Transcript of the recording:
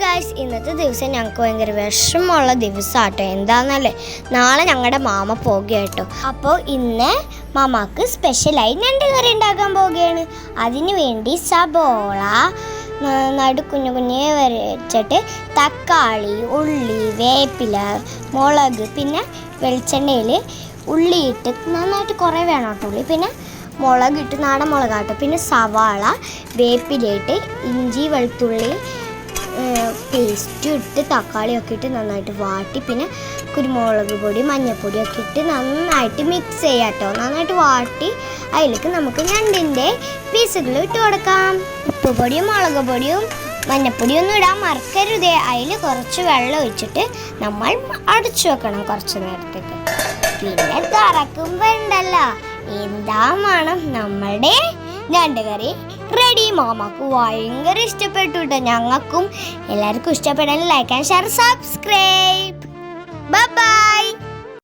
Guys ഇന്നത്തെ ദിവസം ഞങ്ങൾക്ക് ഭയങ്കര വിഷമമുള്ള ദിവസമാട്ടോ. എന്താണെന്നല്ലേ നാളെ ഞങ്ങളുടെ മാമ പോകുകയാട്ടോ. അപ്പോൾ ഇന്ന് മാമാക്ക് സ്പെഷ്യലായി ഞണ്ട് കറി ഉണ്ടാക്കാൻ പോവുകയാണ് അതിന് വേണ്ടി സബോള നടു കുഞ്ഞു കുഞ്ഞെ വരച്ചിട്ട് തക്കാളി ഉള്ളി വേപ്പില മുളക് പിന്നെ വെളിച്ചെണ്ണയിൽ ഉള്ളിയിട്ട് നന്നായിട്ട് കുറേ വേണം കേട്ടോ ഉള്ളി. പിന്നെ മുളകിട്ട് നാടൻ മുളകാട്ടോ. പിന്നെ സവാള വേപ്പിലയിട്ട് ഇഞ്ചി വെളുത്തുള്ളി പേസ്റ്റ് ഇട്ട് തക്കാളിയൊക്കെ ഇട്ട് നന്നായിട്ട് വാട്ടി. പിന്നെ കുരുമുളക് പൊടി മഞ്ഞൾപ്പൊടിയൊക്കെ ഇട്ട് നന്നായിട്ട് മിക്സ് ചെയ്യാം കേട്ടോ നന്നായിട്ട് വാട്ടി അതിലേക്ക് നമുക്ക് ഞണ്ടിന്റെ പീസുകൾ ഇട്ട് കൊടുക്കാം. ഉപ്പ് പൊടിയും മുളക് പൊടിയും മഞ്ഞപ്പൊടിയൊന്നും ഇടാൻ മറക്കരുതേ. അതിൽ കുറച്ച് വെള്ളം ഒഴിച്ചിട്ട് നമ്മൾ അടച്ചു വെക്കണം കുറച്ച് നേരത്തേക്ക്. പിന്നെ തുറക്കുമ്പോ ഉണ്ടല്ലോ എന്താ മണം നമ്മളുടെ ഞണ്ട് കറി. റെഡി മാമാക്ക് ഭയങ്കര ഇഷ്ടപ്പെട്ടു ഞങ്ങൾക്കും എല്ലാവർക്കും ഇഷ്ടപ്പെടാൻ ലൈക്ക് ആൻഡ് ഷെയർ സബ്സ്ക്രൈബ്